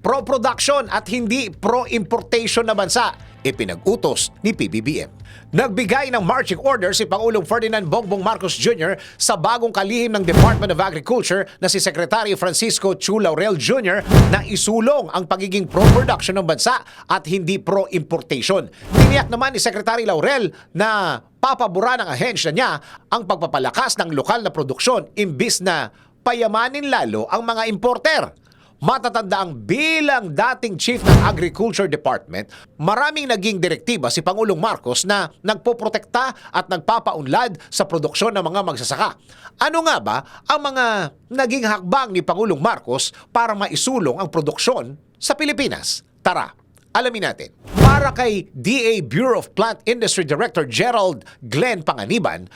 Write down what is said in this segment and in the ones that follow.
pro-production at hindi pro-importation na bansa, ipinag-utos ni PBBM. Nagbigay ng marching order si Pangulong Ferdinand Bongbong Marcos Jr. sa bagong kalihim ng Department of Agriculture na si Secretary Francisco Chu Laurel Jr. na isulong ang pagiging pro-production ng bansa at hindi pro-importation. Tiniyak naman ni Secretary Laurel na papabura ng ahensya niya ang pagpapalakas ng lokal na produksyon imbis na payamanin lalo ang mga importer. Matatanda ang bilang dating Chief ng Agriculture Department, maraming naging direktiba si Pangulong Marcos na nagpoprotekta at nagpapaunlad sa produksyon ng mga magsasaka. Ano nga ba ang mga naging hakbang ni Pangulong Marcos para maisulong ang produksyon sa Pilipinas? Tara, alamin natin. Para kay DA Bureau of Plant Industry Director Gerald Glenn Panganiban,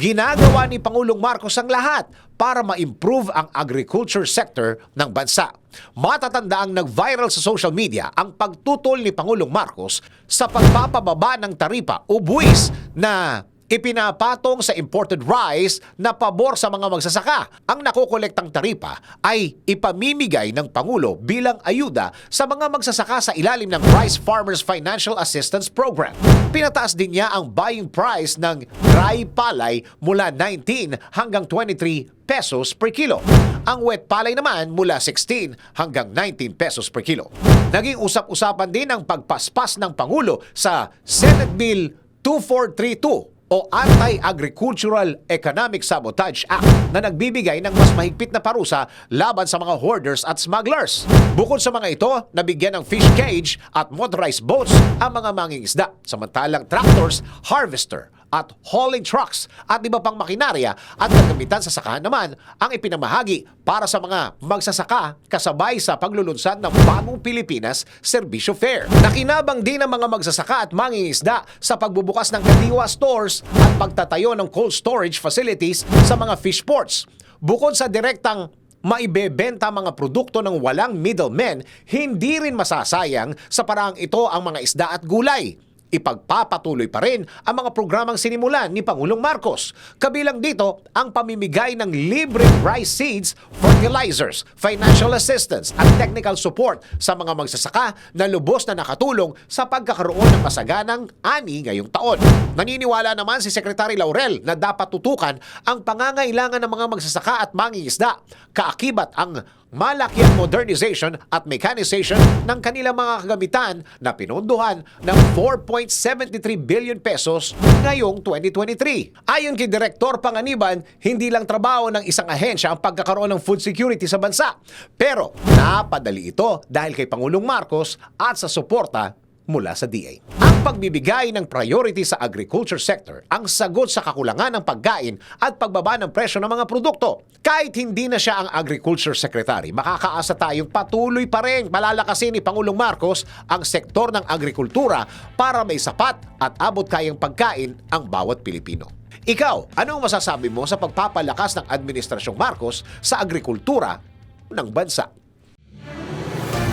ginagawa ni Pangulong Marcos ang lahat para ma-improve ang agriculture sector ng bansa. Matatanda ang nag-viral sa social media ang pagtutol ni Pangulong Marcos sa pagpapababa ng taripa o buwis na ipinapatong sa imported rice na pabor sa mga magsasaka. Ang nakokolektang taripa ay ipamimigay ng Pangulo bilang ayuda sa mga magsasaka sa ilalim ng Rice Farmers Financial Assistance Program. Pinataas din niya ang buying price ng dry palay mula 19 hanggang 23 pesos per kilo. Ang wet palay naman mula 16 hanggang 19 pesos per kilo. Naging usap-usapan din ang pagpaspas ng Pangulo sa Senate Bill 2432 o Anti-Agricultural Economic Sabotage Act na nagbibigay ng mas mahigpit na parusa laban sa mga hoarders at smugglers. Bukod sa mga ito, nabigyan ng fish cage at motorized boats ang mga mangingisda, samantalang tractors, harvester, at hauling trucks at iba pang makinarya at gagamitan sa sakahan naman ang ipinamahagi para sa mga magsasaka kasabay sa paglulunsad ng Bagong Pilipinas Servisyo Fair. Nakinabang din ang mga magsasaka at mangingisda sa pagbubukas ng kadiwa stores at pagtatayo ng cold storage facilities sa mga fish ports. Bukod sa direktang maibebenta mga produkto ng walang middlemen, hindi rin masasayang sa paraang ito ang mga isda at gulay ipagpapatuloy pa rin ang mga programang sinimulan ni Pangulong Marcos. Kabilang dito ang pamimigay ng libreng rice seeds, fertilizers, financial assistance at technical support sa mga magsasaka na lubos na nakatulong sa pagkakaroon ng masaganang ani ngayong taon. Naniniwala naman si Secretary Laurel na dapat tutukan ang pangangailangan ng mga magsasaka at mangingisda. Kaakibat ang malakiang modernization at mechanization ng kanilang mga kagamitan na pinondohan ng 4.73 billion pesos ngayong 2023. Ayon kay Direktor Panganiban, hindi lang trabaho ng isang ahensya ang pagkakaroon ng food security sa bansa. Pero napadali ito dahil kay Pangulong Marcos at sa suporta mula sa DA. Pagbibigay ng priority sa agriculture sector ang sagot sa kakulangan ng pagkain at pagbaba ng presyo ng mga produkto. Kahit hindi na siya ang agriculture secretary, makakaasa tayong patuloy pa rin palalakasin ni Pangulong Marcos ang sektor ng agrikultura para may sapat at abot kayang pagkain ang bawat Pilipino. Ikaw, anong masasabi mo sa pagpapalakas ng Administrasyong Marcos sa agrikultura ng bansa?